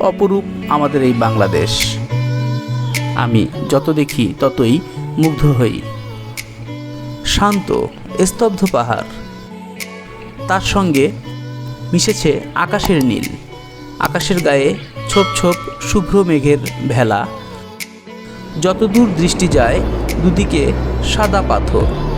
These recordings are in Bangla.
অপরূপ আমাদের এই বাংলাদেশ। আমি যত দেখি ততই মুগ্ধ হই। শান্ত, স্তব্ধ পাহাড়। তার সঙ্গে মিশেছে আকাশের নীল। আকাশের গায়ে ছোপ ছোপ শুভ্র মেঘের ভেলা। যতদূর দৃষ্টি যায়, দুদিকে সাদা পাথর।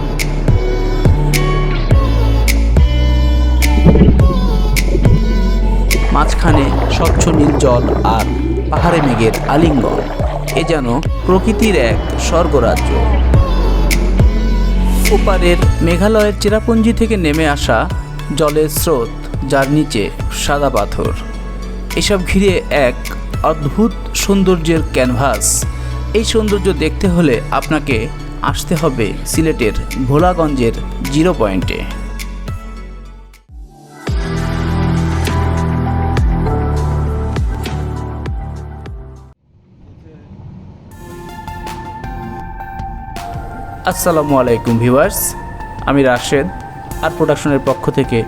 মাঝখানে স্বচ্ছ নীল জল আর পাহাড়ে মেঘের আলিঙ্গন। এ যেন প্রকৃতির এক স্বর্গরাজ্য। ওপারের মেঘালয়ের চেরাপুঞ্জি থেকে নেমে আসা জলের স্রোত যার নিচে সাদা পাথর। এসব ঘিরে এক অদ্ভুত সৌন্দর্যের ক্যানভাস। এই সৌন্দর্য দেখতে হলে আপনাকে আসতে হবে সিলেটের ভোলাগঞ্জের জিরো পয়েন্টে। আসসালামু আলাইকুম ভিউয়ার্স, আমি রাশেদ আর প্রোডাকশনের পক্ষ থেকে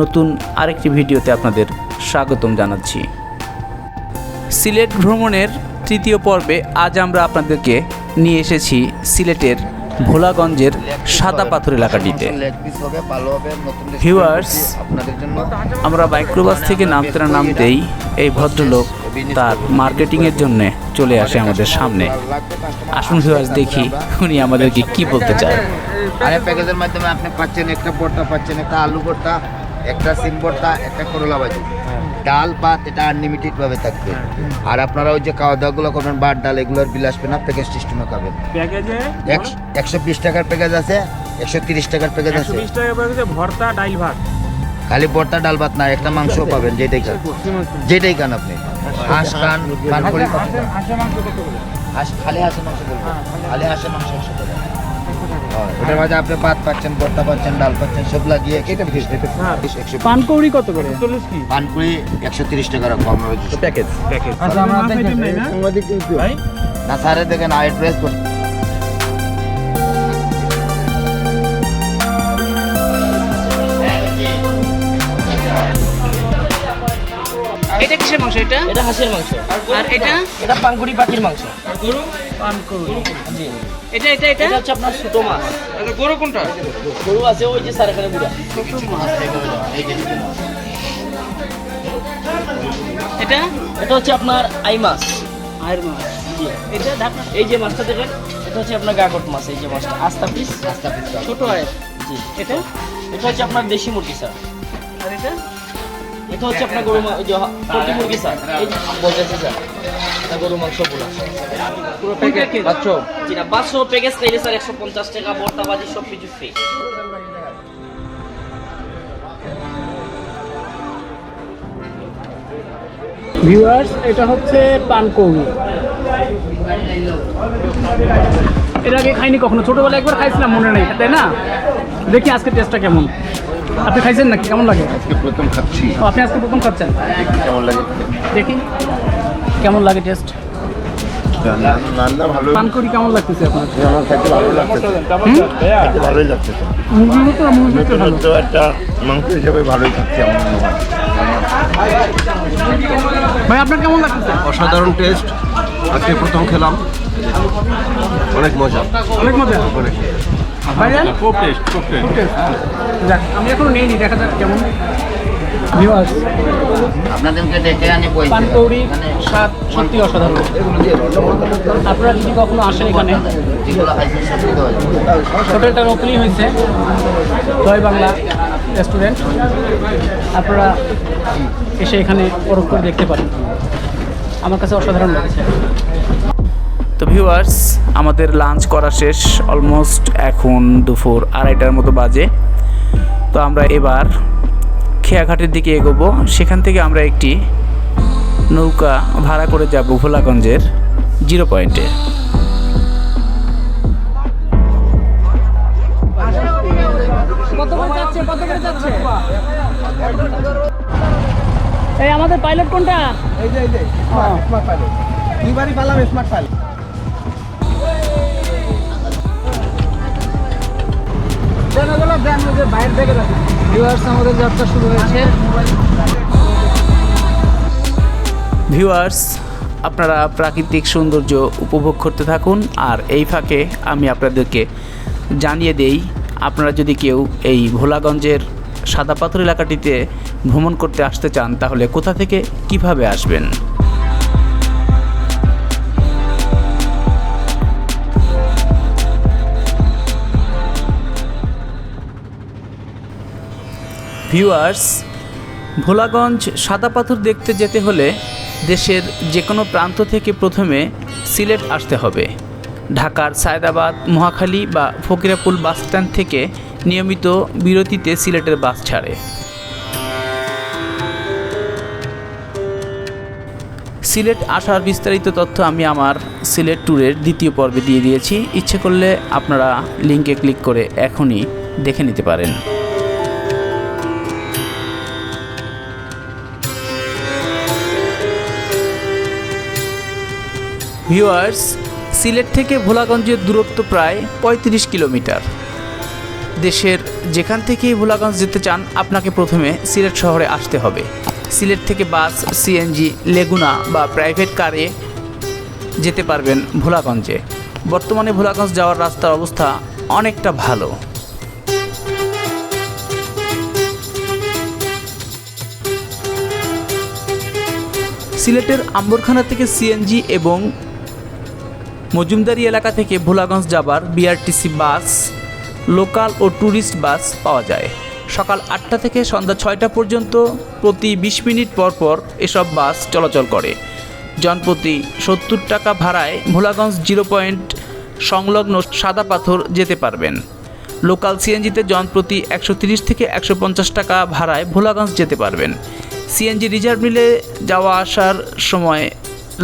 নতুন আরেকটি ভিডিওতে আপনাদের স্বাগতম জানাচ্ছি। সিলেট ভ্রমণের তৃতীয় পর্বে আজ আমরা আপনাদেরকে নিয়ে এসেছি সিলেটের ভোলাগঞ্জের সাদা পাথর এলাকাটিতে। জন্য আমরা মাইক্রোবাস থেকে নামতে না নামতেই এই ভদ্রলোক তার মার্কেটিংয়ের জন্য চলে আসে আমাদের সামনে। আসুন ভিউয়ার্স দেখি উনি আমাদেরকে কি বলতে চায়। আরে, প্যাকেজের মাধ্যমে আপনি পাচ্ছেন একটা ভর্তা পাচ্ছেন একটা আলু ভর্তা একটা সিম ভর্তা একটা করলা ভাজি। ডাল ভাত এটা আনলিমিটেড ভাবে থাকবে। আর আপনারা ওই যে খাওয়া দাওয়া গুলো করবেন ভাত ডাল এগুলোর বিল আসবে না প্যাকেজ সিস্টেমে খাবেন প্যাকেজে একশো- বিশ টাকার প্যাকেজ আছে একশো তিরিশ টাকার প্যাকেজ আছে। বিশ টাকা প্যাকেজে ভর্তা ডাইল ভাত। খালি ভর্তা ডাল ভাত না একটা মাংসও পাবেন যেটাই খান। যেটাই খান আপনি। হাঁস খান হাঁস খালি হাঁসের মাংস বলব খালি হাঁসের মাংস একশো টাকা। হয়, ওটার মাঝে আপনি ভাত পাচ্ছেন ভর্তা পাচ্ছেন ডাল পাচ্ছেন সব লাগিয়ে কেটে একশো পানকৌড়ি কত করে? চল্লিশ কি? পানকুড়ি একশো তিরিশ টাকা আমরা প্যাকেজ প্যাকেজ আচ্ছা আমরা না? স্যারে দেখেন অ্যাড্রেস করতে এটা কিসের মাংস এটা? এটা হাঁসের মাংস। আর এটা? এটা পাঙ্গুড়ি পাখির মাংস। গরু? পানকৌড়ি জি। এটা এটা এটা? এটা হচ্ছে আপনার ছোটো মাছ। গরু কোনটা? গরু আছে ওই যে স্যার এখানে বুড়া। এটা? এটা হচ্ছে আপনার আই মাছ। আয়ের মাছ। জি। এটা এই যে মাছটা দেখেন এটা হচ্ছে আপনার গাগট মাছ এই যে মাছটা। আস্তা পিস। আস্তা পিস। ছোট আয়ের। জি। এটা? এটা হচ্ছে আপনার দেশি মুরগি স্যার। আর এটা? এটা হচ্ছে আপনার গরু পোলট্রি মুরগি স্যার। এই বলতেছি স্যার এটা গরু মাংস বলা পুরো প্যাকেজ বাচ্চো জি না প্যাকেজ চাইলে স্যার একশো পঞ্চাশ টাকা বর্তা বাজি সব কিছু ফ্রি ভিউয়ার্স এটা হচ্ছে পানকৌড়ি। এর আগে খাইনি কখনো। ছোটবেলায় একবার খাইছিলাম মনে নেই তাই না? দেখি আজকে টেস্টটা কেমন। আপনি খাইছেন নাকি? কেমন লাগে? আজকে প্রথম খাচ্ছি। ও, আপনি আজকে প্রথম খাচ্ছেন? কেমন লাগে। দেখি। কেমন লাগে টেস্ট রান্না ভালো। পানকৌড়ি কেমন লাগতেছে আপনার? আমার ভালো লাগছে ভালোই তো একটা মাংস হিসেবে ভালোই আমার মনে হয়। ভাই আপনার কেমন লাগতেছে? অসাধারণ টেস্ট আজকে প্রথম খেলাম। অনেক মজা? অনেক মজা। খুব টেস্ট খুব টেস্ট যাক আমি এখনও নেইনি দেখা যাক কেমন। ভিউয়ার্স আপনাদেরকে ডেকে আনি বই পানকৌড়ি স্বাদ সত্যি অসাধারণ। আপনারা যদি কখনো আসেন এখানে। হয়েছে। জয় বাংলা রেস্টুরেন্ট। আপনারা এসে এখানে পরখ করে দেখতে পারেন। আমার কাছে অসাধারণ লাগছে। তো ভিউয়ার্স আমাদের লাঞ্চ করা শেষ অলমোস্ট এখন দুপুর আড়াইটার মতো বাজে। তো আমরা এবার খেয়াঘাটের দিকে এগোবো। সেখান থেকে আমরা একটি নৌকা ভাড়া করে যাব ভোলাগঞ্জের জিরো পয়েন্টে। কত করে যাচ্ছে কত করে যাচ্ছে এই আমাদের পাইলট কোনটা? এই যে এই যে স্মার্ট পাইলট দুইবারই পালাম স্মার্ট পাইলট ভিউয়ার্স আপনারা প্রাকৃতিক সৌন্দর্য উপভোগ করতে থাকুন। আর এই ফাঁকে আমি আপনাদেরকে জানিয়ে দেই, আপনারা যদি কেউ এই ভোলাগঞ্জের সাদা পাথর এলাকাটিতে ভ্রমণ করতে আসতে চান, তাহলে কোথা থেকে কীভাবে আসবেন? ভিউয়ার্স ভোলাগঞ্জ সাদা পাথর দেখতে যেতে হলে দেশের যে কোনো প্রান্ত থেকে প্রথমে সিলেট আসতে হবে। ঢাকার সায়দাবাদ, মহাখালী বা ফকিরাপুল বাসস্ট্যান্ড থেকে নিয়মিত বিরতিতে সিলেটের বাস ছাড়ে। সিলেট আসার বিস্তারিত তথ্য আমি আমার সিলেট ট্যুরের দ্বিতীয় পর্বে দিয়ে দিয়েছি। ইচ্ছে করলে আপনারা লিঙ্কে ক্লিক করে এখনই দেখে নিতে পারেন। ভিউয়ার্স, সিলেট থেকে ভোলাগঞ্জের দূরত্ব প্রায় ৩৫ কিলোমিটার। দেশের যেখান থেকেই ভোলাগঞ্জ যেতে চান, আপনাকে প্রথমে সিলেট শহরে আসতে হবে। সিলেট থেকে বাস, সিএনজি, লেগুনা বা প্রাইভেট কারে যেতে পারবেন ভোলাগঞ্জে। বর্তমানে ভোলাগঞ্জ যাওয়ার রাস্তার অবস্থা অনেকটা ভালো। সিলেটের আম্বরখানা থেকে সিএনজি এবং মজুমদারি এলাকা থেকে ভোলাগঞ্জ যাবার বিআরটিসি বাস, লোকাল ও ট্যুরিস্ট বাস পাওয়া যায়। সকাল আটটা থেকে সন্ধ্যা ছয়টা পর্যন্ত প্রতি বিশ মিনিট পর পর এসব বাস চলাচল করে। জনপ্রতি সত্তর টাকা ভাড়ায় ভোলাগঞ্জ জিরো পয়েন্ট সংলগ্ন সাদা পাথর যেতে পারবেন। লোকাল সিএনজিতে জনপ্রতি একশো তিরিশ থেকে একশো পঞ্চাশ টাকা ভাড়ায় ভোলাগঞ্জ যেতে পারবেন। সিএনজি রিজার্ভ মিলে যাওয়া আসার সময়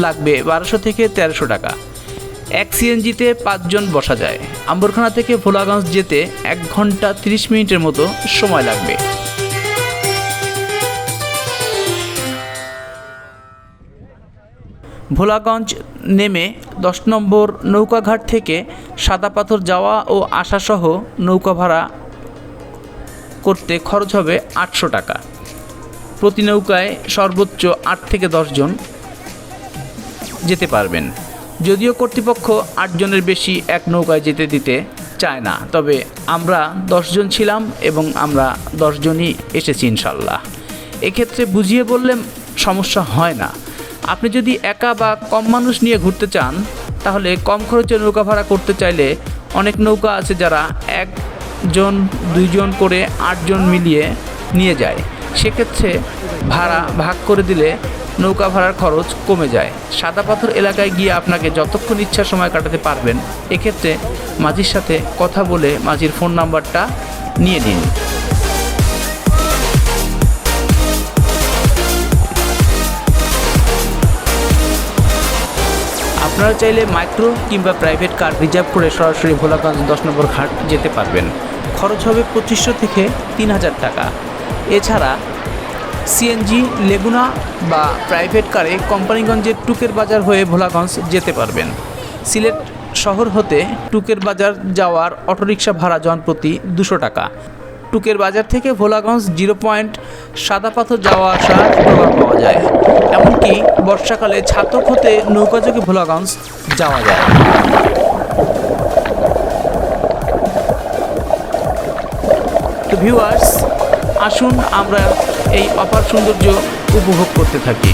লাগবে বারোশো থেকে তেরোশো টাকা। এক সিএনজিতে পাঁচজন বসা যায়। আম্বরখানা থেকে ভোলাগঞ্জ যেতে এক ঘণ্টা তিরিশ মিনিটের মতো সময় লাগবে। ভোলাগঞ্জ নেমে দশ নম্বর নৌকাঘাট থেকে সাদা পাথর যাওয়া ও আসাসহ নৌকা ভাড়া করতে খরচ হবে আটশো টাকা। প্রতি নৌকায় সর্বোচ্চ আট থেকে জন যেতে পারবেন। যদিও কর্তৃপক্ষ আটজনের বেশি এক নৌকায় যেতে দিতে চায় না, তবে আমরা দশজন ছিলাম এবং আমরা দশজনই এসেছি ইনশাল্লাহ। এক্ষেত্রে বুঝিয়ে বললে সমস্যা হয় না। আপনি যদি একা বা কম মানুষ নিয়ে ঘুরতে চান, তাহলে কম খরচে নৌকা ভাড়া করতে চাইলে অনেক নৌকা আছে যারা একজন, দুইজন করে আটজন মিলিয়ে নিয়ে যায়। সেক্ষেত্রে ভাড়া ভাগ করে দিলে নৌকা ভাড়ার খরচ কমে যায়। সাদা পাথর এলাকায় গিয়ে আপনাকে যতক্ষণ ইচ্ছা সময় কাটাতে পারবেন, এক্ষেত্রে মাঝির সাথে কথা বলে মাঝির ফোন নাম্বারটা নিয়ে নিন। আপনারা চাইলে মাইক্রো কিংবা প্রাইভেট কার রিজার্ভ করে সরাসরি ভোলাগঞ্জ দশ নম্বর ঘাট যেতে পারবেন। খরচ হবে পঁচিশশো থেকে তিন হাজার টাকা। এছাড়া সিএনজি, লেগুনা বা প্রাইভেট কারে কোম্পানিগঞ্জের টুকের বাজার হয়ে ভোলাগঞ্জ যেতে পারবেন। সিলেট শহর হতে টুকের বাজার যাওয়ার অটোরিকশা ভাড়া জনপ্রতি দুশো টাকা। টুকের বাজার থেকে ভোলাগঞ্জ জিরো পয়েন্ট সাদা পাথর যাওয়া আসা ডলার পাওয়া যায়। এমনকি বর্ষাকালে ছাতক হতে নৌকাযোগে ভোলাগঞ্জ যাওয়া যায়। তো ভিউয়ার্স আসুন আমরা এই অপার সৌন্দর্য উপভোগ করতে থাকি।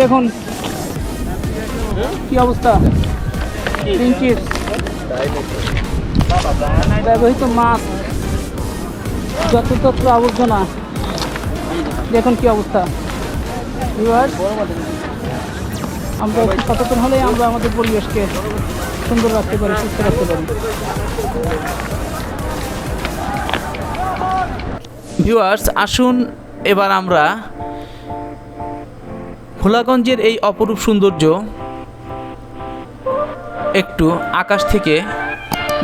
দেখুন। কি অবস্থা? ব্যবহৃত মাছ। যত্রতত্র আবর্জনা, দেখুন কি অবস্থা। আমরা একটু সচেতন হলেই আমরা আমাদের পরিবেশকে সুন্দর রাখতে পারি, সুস্থ রাখতে পারি। ভিউয়ার্স আসুন এবার আমরা ভোলাগঞ্জের এই অপরূপ সৌন্দর্য একটু আকাশ থেকে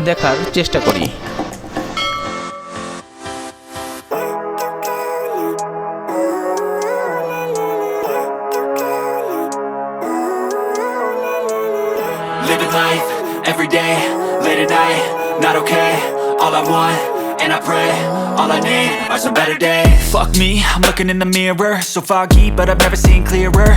দেখার চেষ্টা করি। Me, I'm looking in the mirror, so foggy, but I've never seen clearer.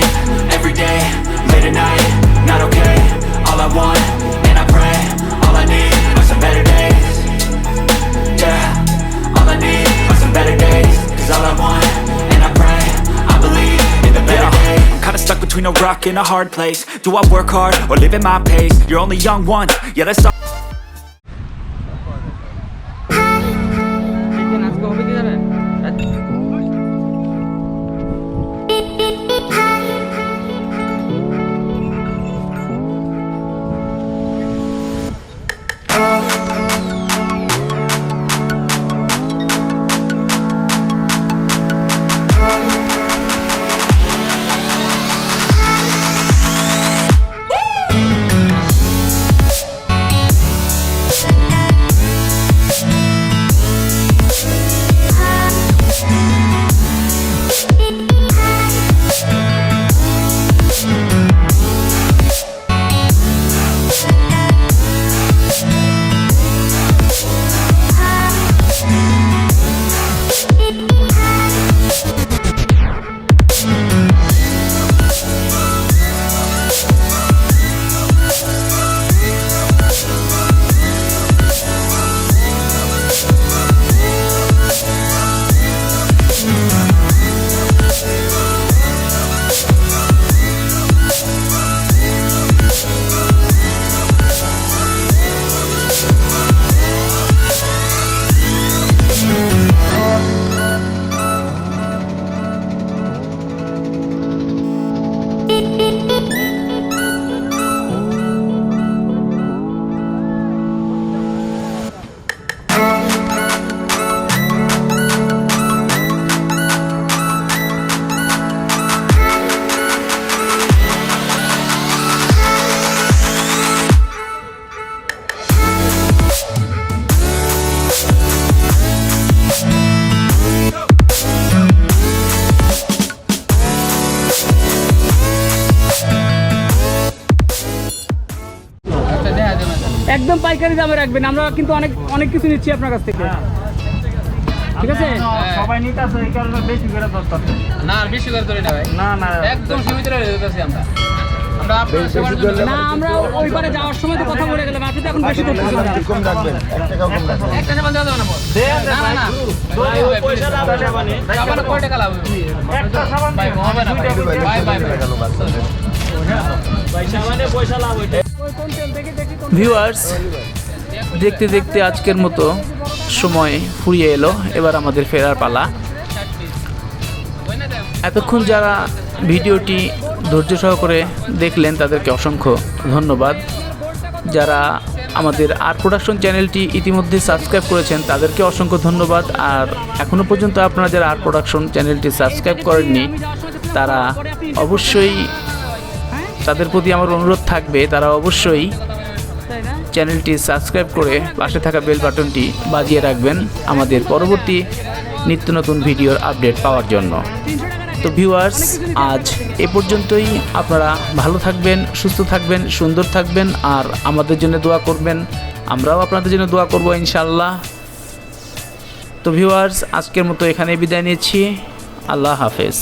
between a a hard place. Do I work hard or live at my pace? You're only young once, yeah, that's all. পাইকারি দামে রাখবেন আমরা কিন্তু অনেক অনেক কিছু নিচ্ছি আপনার কাছ থেকে। ঠিক আছে? সবাই নিতে আসে এই কারণে বেশি করে দরকার না আর বেশি করে ধরে না ভাই। না না। একদম সীমিত রেটে দিতেছি আমরা। না আমরা ওই পারে যাওয়ার সময় তো কথা বলে গেলাম আপনি তো এখন বেশি করতেছেন না। কম রাখবেন এক টাকাও কম রাখবেন। একটা সেবার দেওয়া যাবে না না না না। ভাই, ভাই, পয়সা লাভ হবে না। কয় টাকা লাভ হবে? একটা সাবান ভাই, হবে না ভাই। ভাই, ভাই, ভিউয়ার্স দেখতে দেখতে আজকের মতো সময় ফুরিয়ে এলো। এবার আমাদের ফেরার পালা। এতক্ষণ যারা ভিডিওটি ধৈর্য সহকারে দেখলেন, তাদেরকে অসংখ্য ধন্যবাদ। যারা আমাদের আর্ট প্রোডাকশন চ্যানেলটি ইতিমধ্যে সাবস্ক্রাইব করেছেন, তাদেরকে অসংখ্য ধন্যবাদ। আর এখনও পর্যন্ত আপনারা যারা আর্ট প্রোডাকশন চ্যানেলটি সাবস্ক্রাইব করেননি, তারা অবশ্যই তাদের প্রতি আমার অনুরোধ থাকবে তারা অবশ্যই চ্যানেলটি সাবস্ক্রাইব করে পাশে থাকা বেল বাটনটি বাজিয়ে রাখবেন আমাদের পরবর্তী নিত্য নতুন ভিডিওর আপডেট পাওয়ার জন্য। তো ভিউয়ার্স আজ এ পর্যন্তই। আপনারা ভালো থাকবেন সুস্থ থাকবেন সুন্দর থাকবেন আর আমাদের জন্য দোয়া করবেন। আমরাও আপনাদের জন্য দোয়া করব ইনশাল্লাহ তো ভিউয়ার্স আজকের মতো এখানে বিদায় নিচ্ছি। আল্লাহ হাফেজ।